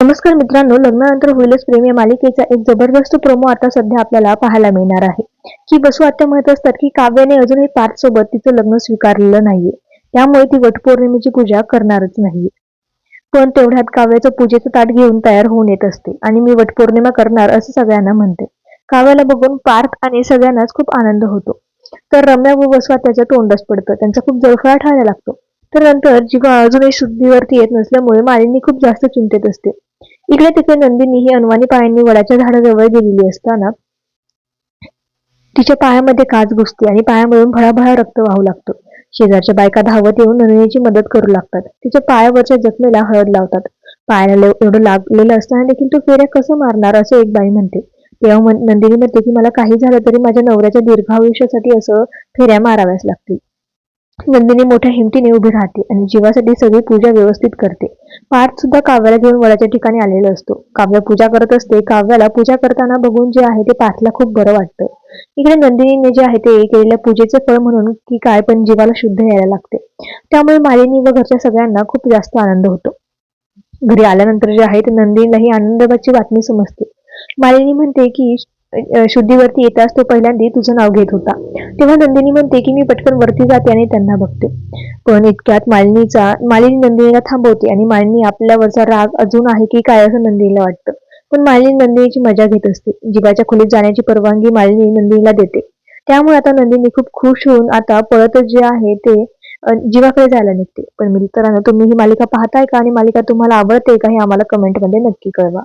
नमस्कार मित्रांनो लग्नानंतर होईलच प्रेम या मालिकेचा एक जबरदस्त प्रोमो आता सध्या आपल्याला पाहायला मिळणार आहे. की बसू आत्या म्हणत असतात की काव्याने अजूनही पार्थ सोबत तिचं लग्न स्वीकारलेलं नाहीये. त्यामुळे ती वटपौर्णिमेची पूजा करणारच नाहीये. पण तेवढ्यात काव्याचं पूजेचं ताट घेऊन तयार होऊन येत असते आणि मी वटपौर्णिमा करणार असं सगळ्यांना म्हणते. काव्याला बघून पार्थ आणि सगळ्यांनाच खूप आनंद होतो. तर रम्या व बसवा त्याच्या तोंडच पडतं. त्यांचा खूप जळफळा ठरायला लागतो. तर नंतर जीवा अजूनही शुद्धीवरती येत नसल्यामुळे मालिनी खूप जास्त चिंतेत असते. इकडे तिकडे नंदिनी ही अनवाणी पायांनी वडाच्या झाडाजवळ गेलेली असताना तिच्या पायामध्ये काच घुसते आणि पायामधून भळाभळा रक्त वाहू लागतो. शेजारच्या बायका धावत येऊन नंदिनीची मदत करू लागतात. तिच्या पायावरच्या जखमेला हळद लावतात. पायाला एवढं लागलेलं असताना देखील तू फेऱ्या कसं मारणार असं एक बाई म्हणते. तेव्हा नंदिनी म्हणते की मला काही झालं तरी माझ्या नवऱ्याच्या दीर्घायुष्यासाठी असं फेऱ्या माराव्याच लागतील. नंदिनी मोठ्या हिमतीने उभी राहते आणि जीवासाठी सगळी पूजा व्यवस्थित करते. पार्थ सुद्धा काव्याला घेऊन वडाच्या ठिकाणी आलेला असतो. काव्य पूजा करत असते. काव्याला पूजा करताना बघून जे आहे ते पार्थला खूप बरं वाटतं. इकडे नंदिनीने जे आहे ते केलेल्या पूजेचे फळ म्हणून की काय पण जीवाला शुद्ध यायला लागते. त्यामुळे मालिनी व घरच्या सगळ्यांना खूप जास्त आनंद होतो. घरी आल्यानंतर जे आहे ते नंदिनीला ही आनंदाची बातमी समजते. मालिनी म्हणते की शुद्धीवरती येताच तो पहिल्यांदा तुझं नाव घेत होता. तेव्हा नंदिनी म्हणते की मी पटकन वरती जाते आणि त्यांना बघते. पण इतक्यात मालिनीचा मालिनी नंदिनीला थांबवते आणि मालिनी आपल्यावरचा राग अजून आहे की काय असं नंदिनीला वाटतं. पण मालिनी नंदिनीची मजा घेत असते. जीवाच्या खोलीत जाण्याची परवानगी मालिनी नंदिनीला देते. त्यामुळे आता नंदिनी खूप खुश होऊन आता पळतच जे आहे ते जीवाकडे जायला निघते. पण मित्रांनो तुम्ही ही मालिका पाहताय का? आणि मालिका तुम्हाला आवडते का हे आम्हाला कमेंटमध्ये नक्की कळवा.